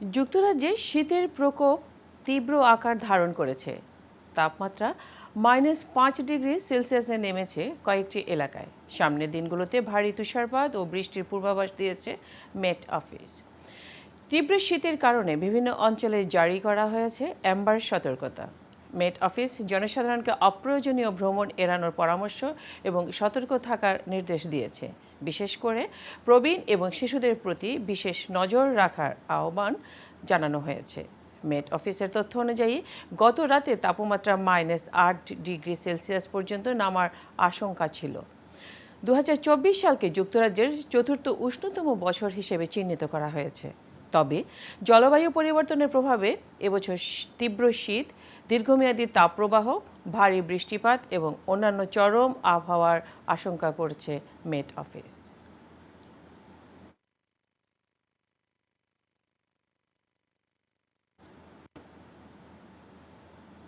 যুক্তরাজ্যে শীতের প্রকোপ তীব্র আকার ধারণ করেছে। তাপমাত্রা মাইনাস পাঁচ ডিগ্রি সেলসিয়াসে নেমেছে কয়েকটি এলাকায়। সামনের দিনগুলোতে ভারী তুষারপাত ও বৃষ্টির পূর্বাভাস দিয়েছে মেট অফিস। তীব্র শীতের কারণে বিভিন্ন অঞ্চলে জারি করা হয়েছে অ্যাম্বার সতর্কতা। মেট অফিস, জনসাধারণকে অপ্রয়োজনীয় ভ্রমণ এড়ানোর পরামর্শ এবং সতর্ক থাকার নির্দেশ দিয়েছে। বিশেষ করে প্রবীণ এবং শিশুদের প্রতি বিশেষ নজর রাখার আহ্বান জানানো হয়েছে। মেট অফিসের তথ্য অনুযায়ী, গত রাতে তাপমাত্রা মাইনাস আট ডিগ্রি সেলসিয়াস পর্যন্ত নামার আশঙ্কা ছিল। দু হাজার চব্বিশ সালকে যুক্তরাজ্যের চতুর্থ উষ্ণতম বছর হিসেবে চিহ্নিত করা হয়েছে। তবে জলবায়ু পরিবর্তনের প্রভাবে এবছর তীব্র শীত, দীর্ঘমেয়াদী তাপপ্রবাহ, ভারী বৃষ্টিপাত এবং অন্যান্য চরম আবহাওয়ার আশঙ্কা করছে মেট অফিস।